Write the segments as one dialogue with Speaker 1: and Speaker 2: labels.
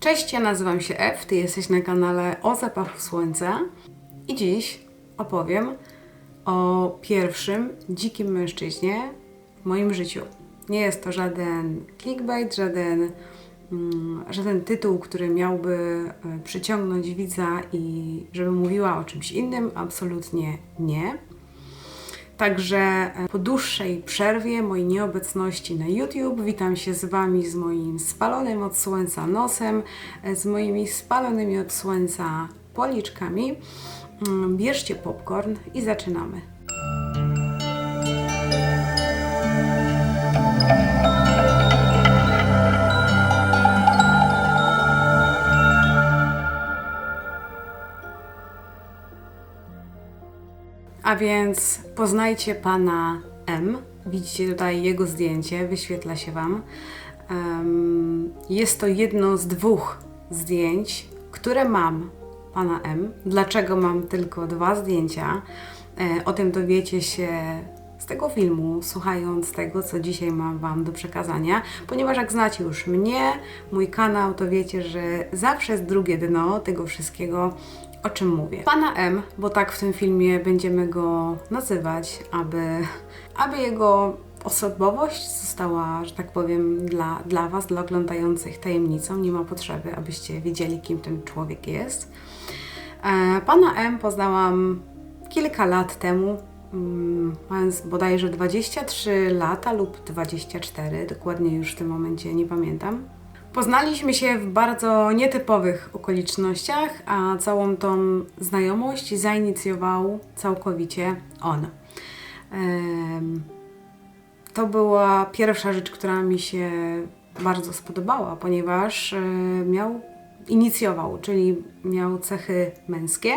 Speaker 1: Cześć, ja nazywam się F, ty jesteś na kanale O Zapachu Słońca i dziś opowiem o pierwszym dzikim mężczyźnie w moim życiu. Nie jest to żaden clickbait, żaden, mm, żaden tytuł, który miałby e, przyciągnąć widza i żeby mówiła o czymś innym, absolutnie nie. Także e, po dłuższej przerwie, mojej nieobecności na YouTube, witam się z Wami z moim spalonym od słońca nosem, e, z moimi spalonymi od słońca policzkami. Mm, Bierzcie popcorn i zaczynamy. A więc poznajcie pana M. Widzicie tutaj jego zdjęcie, wyświetla się wam. Jest to jedno z dwóch zdjęć, które mam pana M. Dlaczego mam tylko dwa zdjęcia? E, o tym dowiecie się z tego filmu, słuchając tego, co dzisiaj mam Wam do przekazania, ponieważ jak znacie już mnie, mój kanał, to wiecie, że zawsze jest drugie dno tego wszystkiego, o czym mówię. Pana M, bo tak w tym filmie będziemy go nazywać, aby, aby jego osobowość została, że tak powiem, dla, dla Was, dla oglądających tajemnicą. Nie ma potrzeby, abyście wiedzieli, kim ten człowiek jest. E, Pana M poznałam kilka lat temu, mm, mając bodajże 23 lata lub 24, dokładnie już w tym momencie nie pamiętam. Poznaliśmy się w bardzo nietypowych okolicznościach, a całą tą znajomość zainicjował całkowicie on. To była pierwsza rzecz, która mi się bardzo spodobała, ponieważ e, miał, inicjował, czyli miał cechy męskie.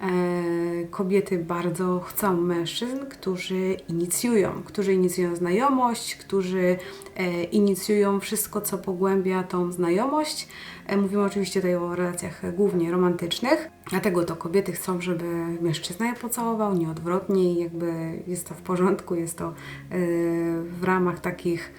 Speaker 1: E, Kobiety bardzo chcą mężczyzn, którzy inicjują, którzy inicjują znajomość, którzy e, inicjują wszystko, co pogłębia tą znajomość. E, Mówimy oczywiście tutaj o relacjach głównie romantycznych, dlatego to kobiety chcą, żeby mężczyzna je pocałował, nie odwrotnie i jakby jest to w porządku, jest to w ramach takich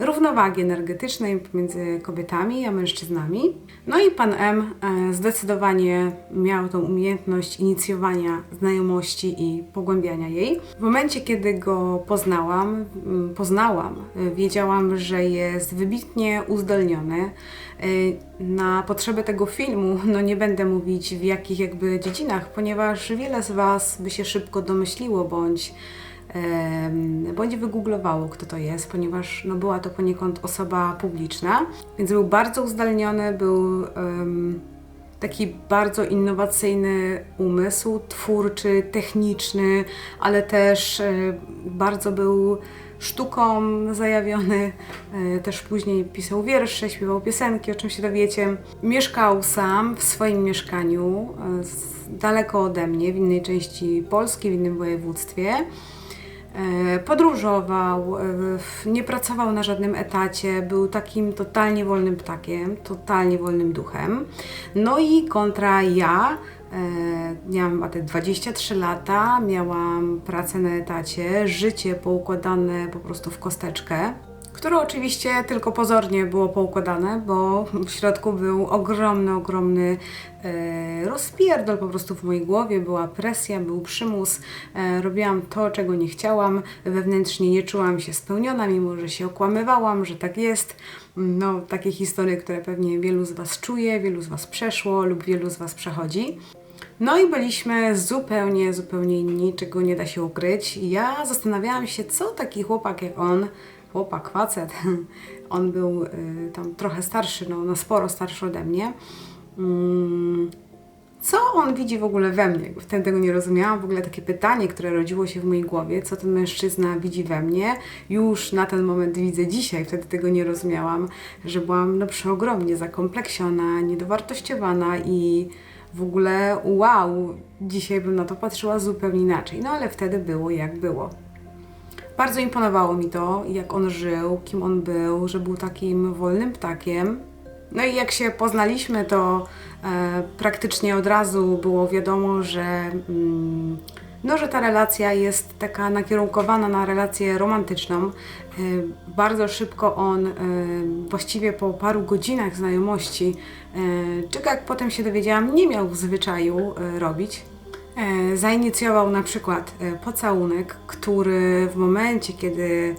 Speaker 1: równowagi energetycznej pomiędzy kobietami a mężczyznami. No i pan M e, zdecydowanie miał tą umiejętność inicjowania znajomości i pogłębiania jej. W momencie, kiedy go poznałam, mm, poznałam, e, wiedziałam, że jest wybitnie uzdolniony. E, Na potrzeby tego filmu, no nie będę mówić w jakich jakby dziedzinach, ponieważ wiele z Was by się szybko domyśliło bądź bądź wygooglowało, kto to jest, ponieważ no, była to poniekąd osoba publiczna, więc był bardzo uzdolniony, był em, taki bardzo innowacyjny umysł, twórczy, techniczny, ale też e, bardzo był sztuką zajawiony, e, też później pisał wiersze, śpiewał piosenki, o czym się dowiecie. Mieszkał sam w swoim mieszkaniu, e, daleko ode mnie, w innej części Polski, w innym województwie. E, Podróżował, e, nie pracował na żadnym etacie, był takim totalnie wolnym ptakiem, totalnie wolnym duchem. No i kontra ja, e, miałam te 23 lata, miałam pracę na etacie, życie poukładane po prostu w kosteczkę. Które oczywiście tylko pozornie było poukładane, bo w środku był ogromny, ogromny e, rozpierdol po prostu w mojej głowie, była presja, był przymus, e, robiłam to, czego nie chciałam, wewnętrznie nie czułam się spełniona, mimo że się okłamywałam, że tak jest. No, takie historie, które pewnie wielu z Was czuje, wielu z Was przeszło lub wielu z Was przechodzi. No i byliśmy zupełnie, zupełnie inni, czego nie da się ukryć. Ja zastanawiałam się, co taki chłopak jak on, chłopak, facet, on był y, tam trochę starszy, no, no sporo starszy ode mnie, mm, co on widzi w ogóle we mnie? Wtedy tego nie rozumiałam. W ogóle takie pytanie, które rodziło się w mojej głowie, co ten mężczyzna widzi we mnie, już na ten moment widzę dzisiaj. Wtedy tego nie rozumiałam, że byłam no, przeogromnie zakompleksiona, niedowartościowana i w ogóle wow, dzisiaj bym na to patrzyła zupełnie inaczej. No ale wtedy było jak było. Bardzo imponowało mi to, jak on żył, kim on był, że był takim wolnym ptakiem. No i jak się poznaliśmy, to e, praktycznie od razu było wiadomo, że, mm, no, że ta relacja jest taka nakierunkowana na relację romantyczną. Y, Bardzo szybko on, y, właściwie po paru godzinach znajomości, y, czego jak potem się dowiedziałam, nie miał w zwyczaju y, robić. E, Zainicjował na przykład e, pocałunek, który w momencie, kiedy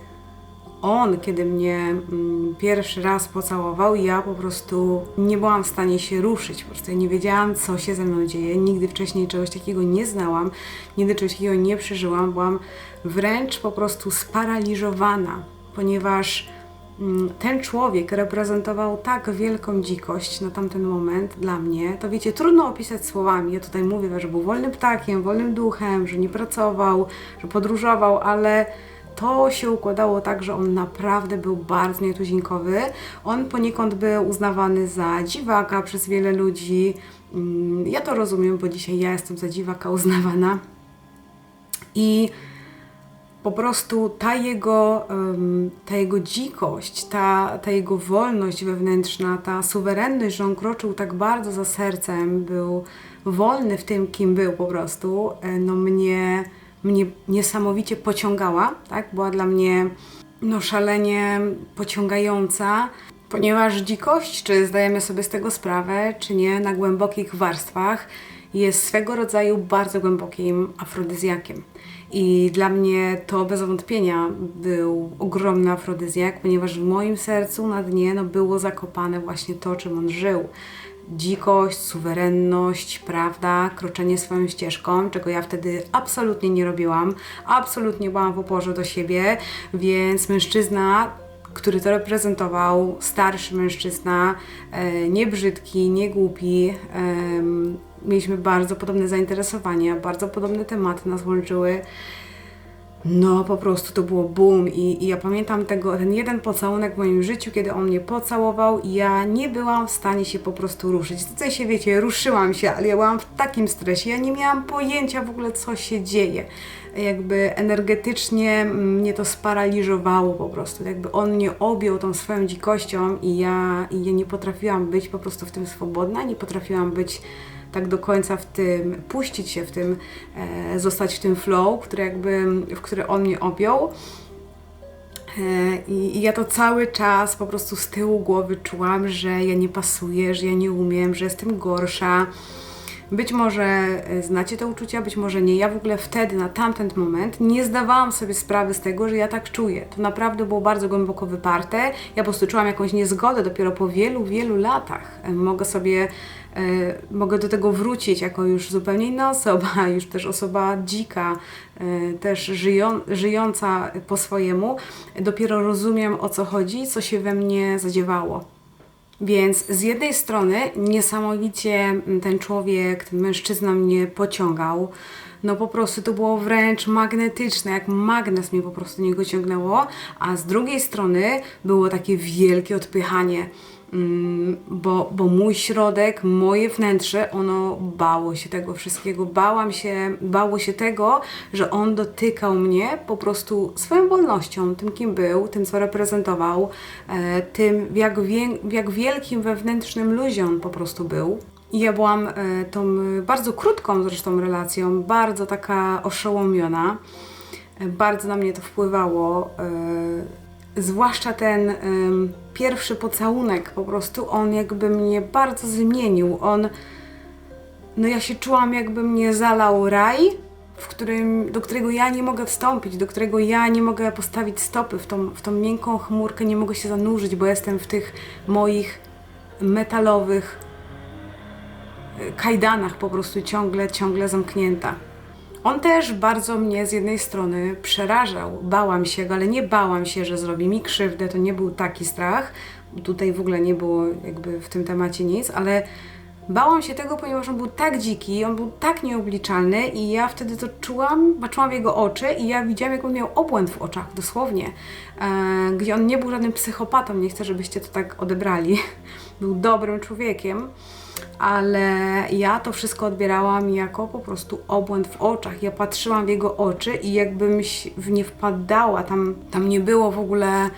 Speaker 1: on, kiedy mnie mm, pierwszy raz pocałował, ja po prostu nie byłam w stanie się ruszyć. Po prostu ja nie wiedziałam, co się ze mną dzieje. Nigdy wcześniej czegoś takiego nie znałam, nigdy czegoś takiego nie przeżyłam. Byłam wręcz po prostu sparaliżowana, ponieważ ten człowiek reprezentował tak wielką dzikość na tamten moment dla mnie, to wiecie, trudno opisać słowami. Ja tutaj mówię, że był wolnym ptakiem, wolnym duchem, że nie pracował, że podróżował, ale to się układało tak, że on naprawdę był bardzo nietuzinkowy. On poniekąd był uznawany za dziwaka przez wiele ludzi. Mm, Ja to rozumiem, bo dzisiaj ja jestem za dziwaka uznawana. I po prostu ta jego, ta jego dzikość, ta, ta jego wolność wewnętrzna, ta suwerenność, że on kroczył tak bardzo za sercem, był wolny w tym, kim był po prostu, e, no mnie, mnie niesamowicie pociągała, tak? Była dla mnie no, szalenie pociągająca, ponieważ dzikość, czy zdajemy sobie z tego sprawę, czy nie, na głębokich warstwach jest swego rodzaju bardzo głębokim afrodyzjakiem. I dla mnie to bez wątpienia był ogromny afrodyzjak, ponieważ w moim sercu na dnie no, było zakopane właśnie to, czym on żył. Dzikość, suwerenność, prawda, kroczenie swoją ścieżką, czego ja wtedy absolutnie nie robiłam, absolutnie byłam w oporze do siebie, więc mężczyzna który to reprezentował, starszy mężczyzna, e, nie brzydki, nie głupi. em, mieliśmy bardzo podobne zainteresowania, bardzo podobne tematy nas łączyły. No, po prostu to było boom I, i ja pamiętam tego, ten jeden pocałunek w moim życiu, kiedy on mnie pocałował i ja nie byłam w stanie się po prostu ruszyć. Tutaj się, wiecie, ruszyłam się, ale ja byłam w takim stresie, ja nie miałam pojęcia w ogóle, co się dzieje. Jakby energetycznie mnie to sparaliżowało po prostu, jakby on mnie objął tą swoją dzikością i ja, i ja nie potrafiłam być po prostu w tym swobodna, nie potrafiłam być tak do końca w tym, puścić się w tym, e, zostać w tym flow, który jakby, w który on mnie objął. E, I, I ja to cały czas po prostu z tyłu głowy czułam, że ja nie pasuję, że ja nie umiem, że jestem gorsza. Być może e, znacie te uczucia, być może nie. Ja w ogóle wtedy, na tamten moment, nie zdawałam sobie sprawy z tego, że ja tak czuję. To naprawdę było bardzo głęboko wyparte. Ja po prostu czułam jakąś niezgodę dopiero po wielu, wielu latach. Mogę sobie, mogę do tego wrócić jako już zupełnie inna osoba, już też osoba dzika, e, też żyją, żyjąca po swojemu. Dopiero rozumiem o co chodzi, co się we mnie zadziewało. Więc z jednej strony niesamowicie ten człowiek, ten mężczyzna mnie pociągał. No po prostu to było wręcz magnetyczne, jak magnes mnie po prostu niego ciągnęło, a z drugiej strony było takie wielkie odpychanie, mm, bo, bo mój środek, moje wnętrze, ono bało się tego wszystkiego. Bałam się, bało się tego, że on dotykał mnie po prostu swoją wolnością, tym kim był, tym co reprezentował, e, tym w jak, wię- w jak wielkim wewnętrznym luzie po prostu był. I ja byłam e, tą e, bardzo krótką zresztą relacją, bardzo taka oszołomiona. Bardzo na mnie to wpływało. Zwłaszcza ten em, pierwszy pocałunek, po prostu on jakby mnie bardzo zmienił. On, no ja się czułam, jakby mnie zalał raj, w którym, do którego ja nie mogę wstąpić, do którego ja nie mogę postawić stopy w tą, w tą miękką chmurkę, nie mogę się zanurzyć, bo jestem w tych moich metalowych kajdanach po prostu ciągle, ciągle zamknięta. On też bardzo mnie z jednej strony przerażał. Bałam się go, ale nie bałam się, że zrobi mi krzywdę. To nie był taki strach. Tutaj w ogóle nie było jakby w tym temacie nic, ale bałam się tego, ponieważ on był tak dziki, on był tak nieobliczalny i ja wtedy to czułam, patrzyłam w jego oczy i ja widziałam, jak on miał obłęd w oczach, dosłownie. E, gdzie on nie był żadnym psychopatą, nie chcę, żebyście to tak odebrali. Był dobrym człowiekiem ale ja to wszystko odbierałam jako po prostu obłęd w oczach. Ja patrzyłam w jego oczy i jakbym w nie wpadała, tam, tam nie było w ogóle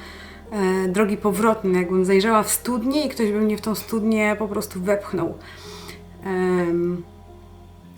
Speaker 1: e, drogi powrotnej. Jakbym zajrzała w studnię i ktoś by mnie w tą studnię po prostu wepchnął. Em,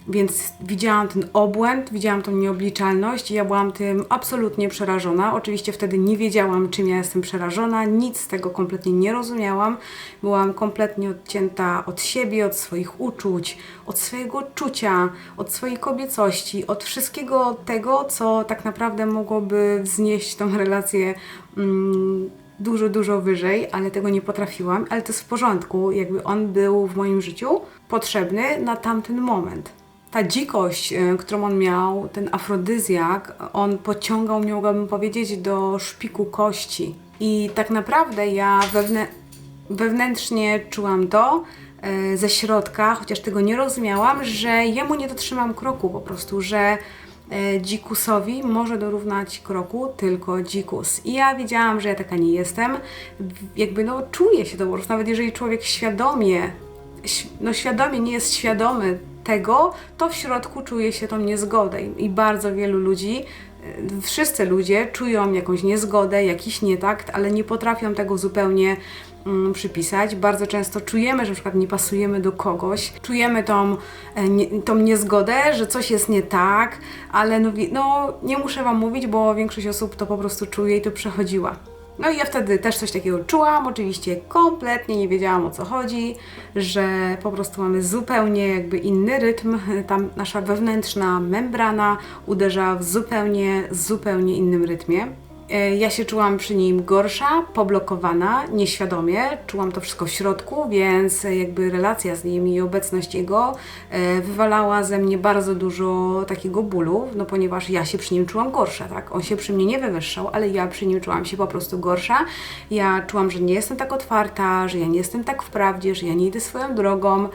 Speaker 1: Więc widziałam ten obłęd, widziałam tą nieobliczalność i ja byłam tym absolutnie przerażona. Oczywiście wtedy nie wiedziałam, czym ja jestem przerażona, nic z tego kompletnie nie rozumiałam. Byłam kompletnie odcięta od siebie, od swoich uczuć, od swojego czucia, od swojej kobiecości, od wszystkiego tego, co tak naprawdę mogłoby wznieść tą relację. Mm, dużo, dużo wyżej, ale tego nie potrafiłam, ale to jest w porządku, jakby on był w moim życiu potrzebny na tamten moment. Ta dzikość, y, którą on miał, ten afrodyzjak, on pociągał mnie, mogłabym powiedzieć, do szpiku kości. I tak naprawdę ja wewnę wewnętrznie czułam to y, ze środka, chociaż tego nie rozumiałam, że jemu nie dotrzymam kroku po prostu, że e, dzikusowi może dorównać kroku tylko dzikus. I ja wiedziałam, że ja taka nie jestem. Jakby no czuję się to po prostu, nawet jeżeli człowiek świadomie, no świadomie nie jest świadomy tego, to w środku czuje się tą niezgodę. I bardzo wielu ludzi, e, wszyscy ludzie czują jakąś niezgodę, jakiś nietakt, ale nie potrafią tego zupełnie mm, przypisać. Bardzo często czujemy, że przykład nie pasujemy do kogoś, czujemy tą, e, nie, tą niezgodę, że coś jest nie tak, ale no, no nie muszę Wam mówić, bo większość osób to po prostu czuje i to przechodziła. No i ja wtedy też coś takiego czułam, oczywiście kompletnie nie wiedziałam o co chodzi, że po prostu mamy zupełnie jakby inny rytm, tam nasza wewnętrzna membrana uderza w zupełnie, zupełnie innym rytmie. E, Ja się czułam przy nim gorsza, poblokowana, nieświadomie, czułam to wszystko w środku, więc jakby relacja z nim i obecność jego e, wywalała ze mnie bardzo dużo takiego bólu, no ponieważ ja się przy nim czułam gorsza, tak? On się przy mnie nie wywyższał, ale ja przy nim czułam się po prostu gorsza. Ja czułam, że nie jestem tak otwarta, że ja nie jestem tak w prawdzie, że ja nie idę swoją drogą.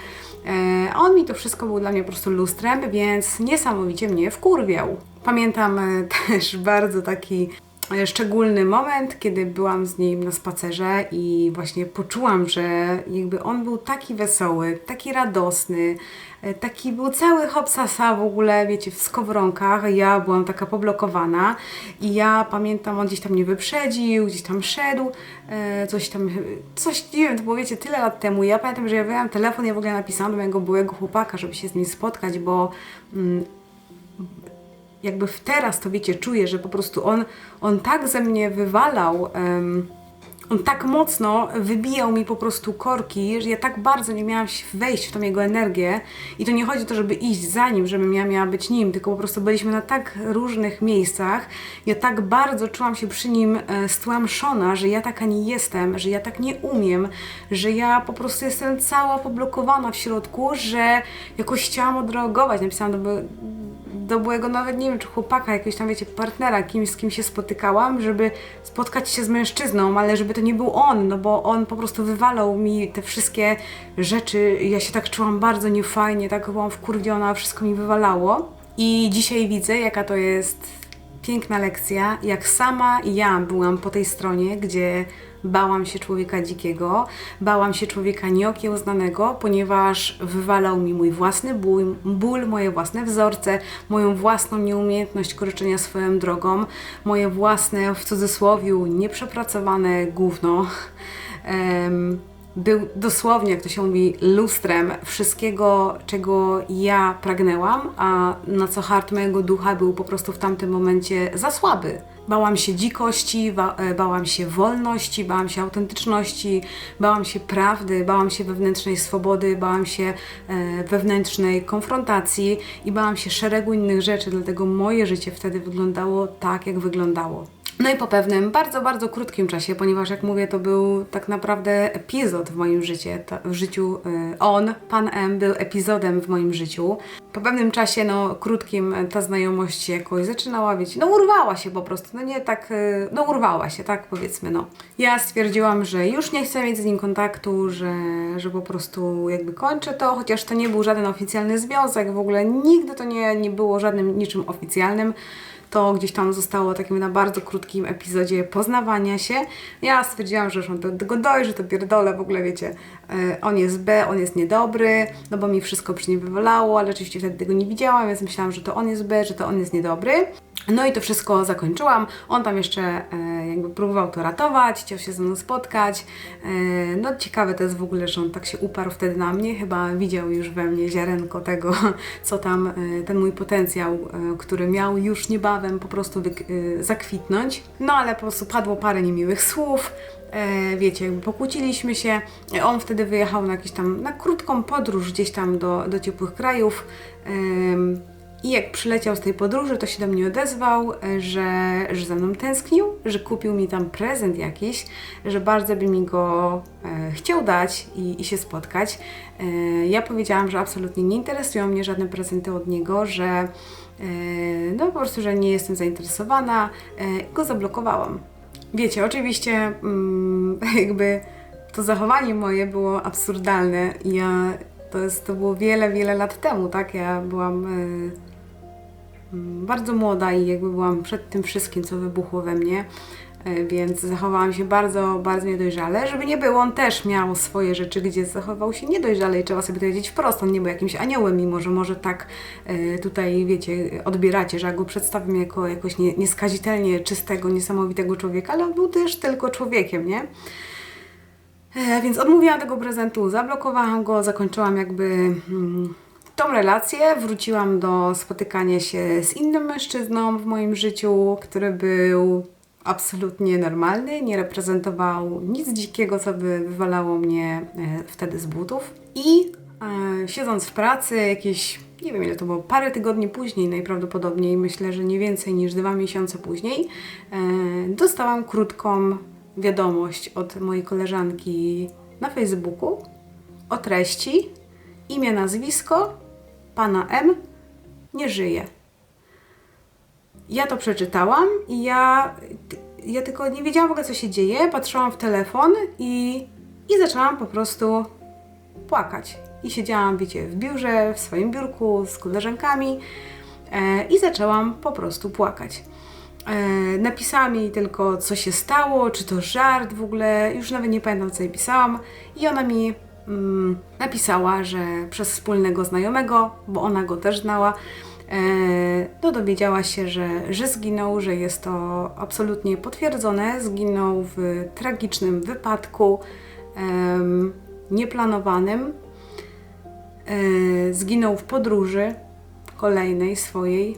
Speaker 1: E, on mi to wszystko był dla mnie po prostu lustrem, więc niesamowicie mnie wkurwiał. Pamiętam e, też bardzo taki e, szczególny moment, kiedy byłam z nim na spacerze i właśnie poczułam, że jakby on był taki wesoły, taki radosny, e, taki był cały hopsasa w ogóle, wiecie, w skowronkach. Ja byłam taka poblokowana i ja pamiętam, on gdzieś tam mnie wyprzedził, gdzieś tam szedł, e, coś tam, coś, nie wiem, to było wiecie, tyle lat temu. Ja pamiętam, że ja wyjąłem telefon, ja w ogóle napisałam do mojego byłego chłopaka, żeby się z nim spotkać, bo mm, jakby teraz to wiecie, czuję, że po prostu on, on tak ze mnie wywalał, em, on tak mocno wybijał mi po prostu korki, że ja tak bardzo nie miałam wejść w tą jego energię. I to nie chodzi o to, żeby iść za nim, żebym ja miała być nim, tylko po prostu byliśmy na tak różnych miejscach, ja tak bardzo czułam się przy nim e, stłamszona, że ja taka nie jestem, że ja tak nie umiem, że ja po prostu jestem cała poblokowana w środku, że jakoś chciałam odreagować, napisałam do, by- do byłego nawet nie wiem, czy chłopaka, jakiegoś tam wiecie, partnera, kimś, z kim się spotykałam, żeby spotkać się z mężczyzną, ale żeby to nie był on, no bo on po prostu wywalał mi te wszystkie rzeczy. Ja się tak czułam bardzo niefajnie, tak byłam wkurwiona, wszystko mi wywalało. I dzisiaj widzę, jaka to jest piękna lekcja, jak sama ja byłam po tej stronie, gdzie bałam się człowieka dzikiego, bałam się człowieka nieokiełznanego, ponieważ wywalał mi mój własny ból, ból, moje własne wzorce, moją własną nieumiejętność kroczenia swoją drogą, moje własne, w cudzysłowie, nieprzepracowane gówno. Em, był dosłownie, jak to się mówi, lustrem wszystkiego, czego ja pragnęłam, a na co hart mojego ducha był po prostu w tamtym momencie za słaby. Bałam się dzikości, wa- e, bałam się wolności, bałam się autentyczności, bałam się prawdy, bałam się wewnętrznej swobody, bałam się e, wewnętrznej konfrontacji i bałam się szeregu innych rzeczy, dlatego moje życie wtedy wyglądało tak, jak wyglądało. No i po pewnym bardzo, bardzo krótkim czasie, ponieważ jak mówię, to był tak naprawdę epizod w moim życiu, w życiu y, on, pan M, był epizodem w moim życiu. Po pewnym czasie, no krótkim, ta znajomość jakoś zaczynała, wiecie, no urwała się po prostu, no nie tak, y, no urwała się, tak powiedzmy, no. Ja stwierdziłam, że już nie chcę mieć z nim kontaktu, że, że po prostu jakby kończę to, chociaż to nie był żaden oficjalny związek, w ogóle nigdy to nie, nie było żadnym niczym oficjalnym to gdzieś tam zostało takim na bardzo krótkim epizodzie poznawania się. Ja stwierdziłam, że już do tego dojrzy, to pierdolę, w ogóle wiecie, e, on jest B, on jest niedobry, no bo mi wszystko przy nim wywalało, ale oczywiście wtedy tego nie widziałam, więc myślałam, że to on jest B, że to on jest niedobry. No i to wszystko zakończyłam. On tam jeszcze e, jakby próbował to ratować, chciał się ze mną spotkać. E, no ciekawe to jest w ogóle, że on tak się uparł wtedy na mnie. Chyba widział już we mnie ziarenko tego, co tam e, ten mój potencjał, e, który miał już niebawem po prostu wyk- e, zakwitnąć. No ale po prostu padło parę niemiłych słów. E, wiecie, jakby pokłóciliśmy się. E, On wtedy wyjechał na jakąś tam, na krótką podróż gdzieś tam do, do ciepłych krajów. Em, i jak przyleciał z tej podróży, to się do mnie odezwał, e, że, że za mną tęsknił, że kupił mi tam prezent jakiś, że bardzo by mi go e, chciał dać i, i się spotkać. E, ja powiedziałam, że absolutnie nie interesują mnie żadne prezenty od niego, że e, no po prostu, że nie jestem zainteresowana e, i go zablokowałam. Wiecie, oczywiście mm, jakby to zachowanie moje było absurdalne. Ja, to, jest, to było wiele, wiele lat temu, tak? Ja byłam e, bardzo młoda i jakby byłam przed tym wszystkim, co wybuchło we mnie, e, więc zachowałam się bardzo, bardzo niedojrzale. Żeby nie było, on też miał swoje rzeczy, gdzie zachował się niedojrzale i trzeba sobie to powiedzieć wprost. On nie był jakimś aniołem, mimo że może tak e, tutaj, wiecie, odbieracie, że ja go przedstawiam jako jakoś nie, nieskazitelnie czystego, niesamowitego człowieka, ale on był też tylko człowiekiem, nie? E, Więc odmówiłam tego prezentu, zablokowałam go, zakończyłam jakby mm, tą relację. Wróciłam do spotykania się z innym mężczyzną w moim życiu, który był absolutnie normalny, nie reprezentował nic dzikiego, co by wywalało mnie e, wtedy z butów. I e, siedząc w pracy, jakieś, nie wiem ile to było, parę tygodni później najprawdopodobniej, myślę, że nie więcej niż dwa miesiące później, e, dostałam krótką wiadomość od mojej koleżanki na Facebooku o treści imię, nazwisko pana M nie żyje. Ja to przeczytałam i ja, ja tylko nie wiedziałam w ogóle co się dzieje, patrzyłam w telefon i, i zaczęłam po prostu płakać. I siedziałam, wiecie, w biurze, w swoim biurku z koleżankami e, i zaczęłam po prostu płakać. E, napisałam jej tylko, co się stało, czy to żart w ogóle, już nawet nie pamiętam, co jej pisałam. I ona mi mm, napisała, że przez wspólnego znajomego, bo ona go też znała, no dowiedziała się, że, że zginął, że jest to absolutnie potwierdzone. Zginął w tragicznym wypadku, nieplanowanym. E, zginął w podróży kolejnej swojej,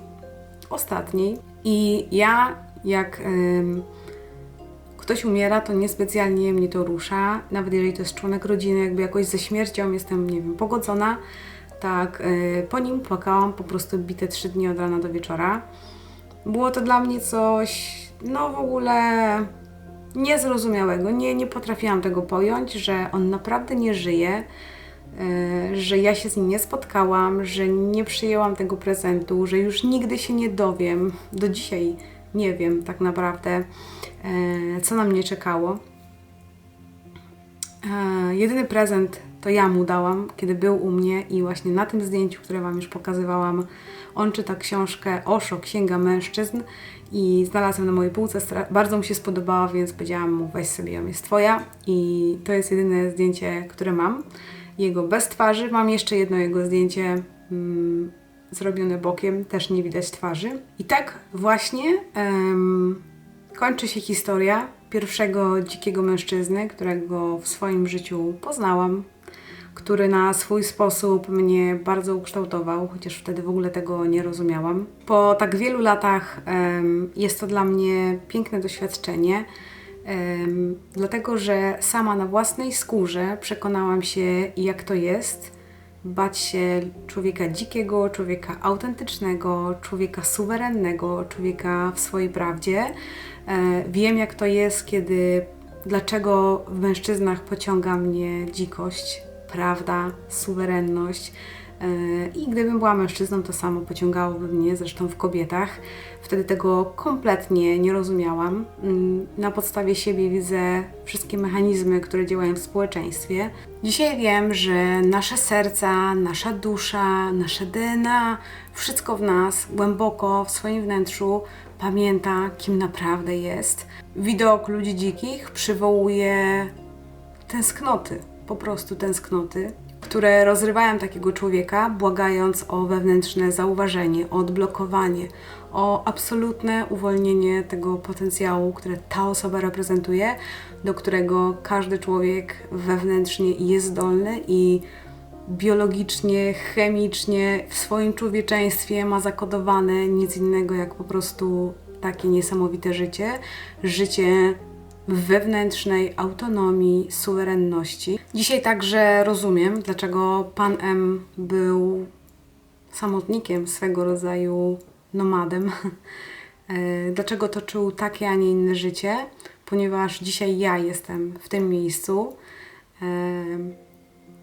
Speaker 1: ostatniej. I ja, jak ktoś umiera, to niespecjalnie mnie to rusza. Nawet jeżeli to jest członek rodziny, jakby jakoś ze śmiercią jestem, nie wiem, pogodzona. Tak, e, po nim płakałam po prostu bite trzy dni od rana do wieczora. Było to dla mnie coś, no w ogóle niezrozumiałego. Nie, nie potrafiłam tego pojąć, że on naprawdę nie żyje, e, że ja się z nim nie spotkałam, że nie przyjęłam tego prezentu, że już nigdy się nie dowiem. Do dzisiaj nie wiem tak naprawdę, e, co na mnie czekało. E, jedyny prezent to ja mu dałam, kiedy był u mnie i właśnie na tym zdjęciu, które Wam już pokazywałam, on czyta książkę Osho, Księga Mężczyzn i znalazłem na mojej półce, bardzo mu się spodobała, więc powiedziałam mu weź sobie ją, jest Twoja i to jest jedyne zdjęcie, które mam, jego bez twarzy. Mam jeszcze jedno jego zdjęcie mm, zrobione bokiem, też nie widać twarzy. I tak właśnie kończy się historia pierwszego dzikiego mężczyzny, którego w swoim życiu poznałam, który na swój sposób mnie bardzo ukształtował, chociaż wtedy w ogóle tego nie rozumiałam. Po tak wielu latach jest to dla mnie piękne doświadczenie, dlatego że sama na własnej skórze przekonałam się, jak to jest bać się człowieka dzikiego, człowieka autentycznego, człowieka suwerennego, człowieka w swojej prawdzie. E, wiem, jak to jest, kiedy dlaczego w mężczyznach pociąga mnie dzikość, prawda, suwerenność. E, I gdybym była mężczyzną, to samo pociągałoby mnie, zresztą w kobietach. Wtedy tego kompletnie nie rozumiałam. Mm, Na podstawie siebie widzę wszystkie mechanizmy, które działają w społeczeństwie. Dzisiaj wiem, że nasze serca, nasza dusza, nasze DNA, wszystko w nas, głęboko w swoim wnętrzu pamięta, kim naprawdę jest. Widok ludzi dzikich przywołuje tęsknoty, po prostu tęsknoty. Które rozrywają takiego człowieka, błagając o wewnętrzne zauważenie, o odblokowanie, o absolutne uwolnienie tego potencjału, które ta osoba reprezentuje, do którego każdy człowiek wewnętrznie jest zdolny i biologicznie, chemicznie w swoim człowieczeństwie ma zakodowane nic innego jak po prostu takie niesamowite życie, życie wewnętrznej autonomii, suwerenności. Dzisiaj także rozumiem, dlaczego pan M był samotnikiem, swego rodzaju nomadem. E, Dlaczego toczył takie, a nie inne życie? Ponieważ dzisiaj ja jestem w tym miejscu. E,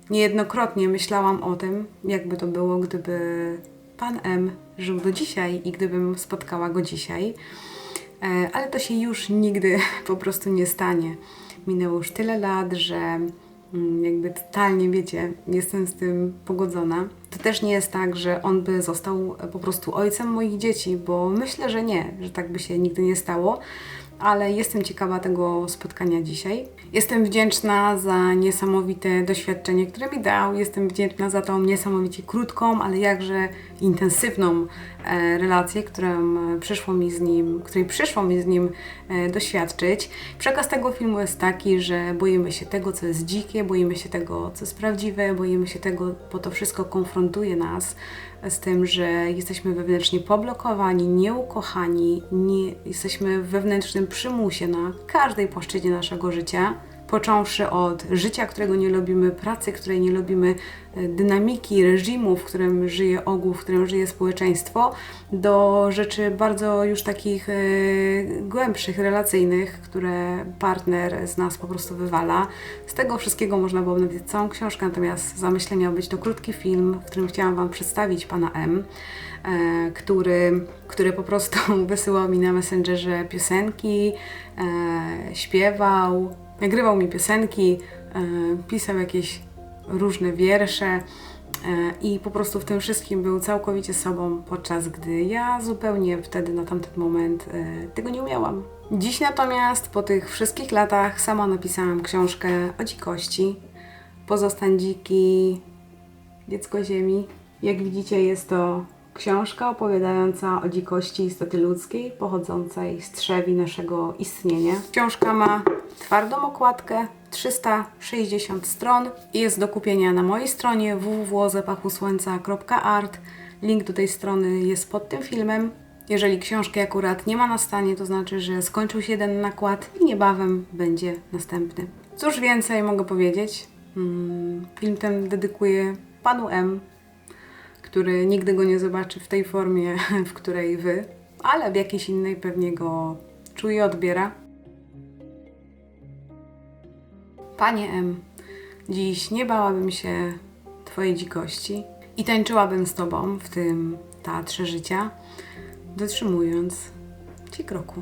Speaker 1: Niejednokrotnie myślałam o tym, jakby to było, gdyby pan M żył do dzisiaj i gdybym spotkała go dzisiaj. E, Ale to się już nigdy po prostu nie stanie. Minęło już tyle lat, że mm, jakby totalnie, wiecie, jestem z tym pogodzona. To też nie jest tak, że on by został e, po prostu ojcem moich dzieci, bo myślę, że nie, że tak by się nigdy nie stało. Ale jestem ciekawa tego spotkania dzisiaj. Jestem wdzięczna za niesamowite doświadczenie, które mi dał. Jestem wdzięczna za tą niesamowicie krótką, ale jakże intensywną e, relację, którą przyszło mi z nim, której przyszło mi z nim e, doświadczyć. Przekaz tego filmu jest taki, że boimy się tego, co jest dzikie, boimy się tego, co jest prawdziwe, boimy się tego, bo to wszystko konfrontuje nas z tym, że jesteśmy wewnętrznie poblokowani, nieukochani, nie, jesteśmy w wewnętrznym przymusie na każdej płaszczyźnie naszego życia. Począwszy od życia, którego nie lubimy, pracy, której nie lubimy, e, dynamiki, reżimu, w którym żyje ogół, w którym żyje społeczeństwo, do rzeczy bardzo już takich e, głębszych, relacyjnych, które partner z nas po prostu wywala. Z tego wszystkiego można było napisać całą książkę, natomiast zamyślenie miał być to krótki film, w którym chciałam Wam przedstawić pana M, który, który po prostu wysyłał mi na Messengerze piosenki, e, śpiewał, nagrywał mi piosenki, e, pisał jakieś różne wiersze e, i po prostu w tym wszystkim był całkowicie sobą, podczas gdy ja zupełnie wtedy na tamten moment e, tego nie umiałam. Dziś natomiast po tych wszystkich latach sama napisałam książkę o dzikości. Pozostań dziki, dziecko ziemi. Jak widzicie jest to książka opowiadająca o dzikości istoty ludzkiej pochodzącej z trzewi naszego istnienia. Książka ma twardą okładkę, 360 stron i jest do kupienia na mojej stronie www.zapachusłońca.art. Link do tej strony jest pod tym filmem. Jeżeli książki akurat nie ma na stanie, to znaczy, że skończył się jeden nakład i niebawem będzie następny. Cóż więcej mogę powiedzieć? Mm, Film ten dedykuję panu M, który nigdy go nie zobaczy w tej formie, w której wy, ale w jakiejś innej pewnie go czuje, odbiera. Panie M, dziś nie bałabym się Twojej dzikości i tańczyłabym z Tobą w tym teatrze życia, dotrzymując Ci kroku.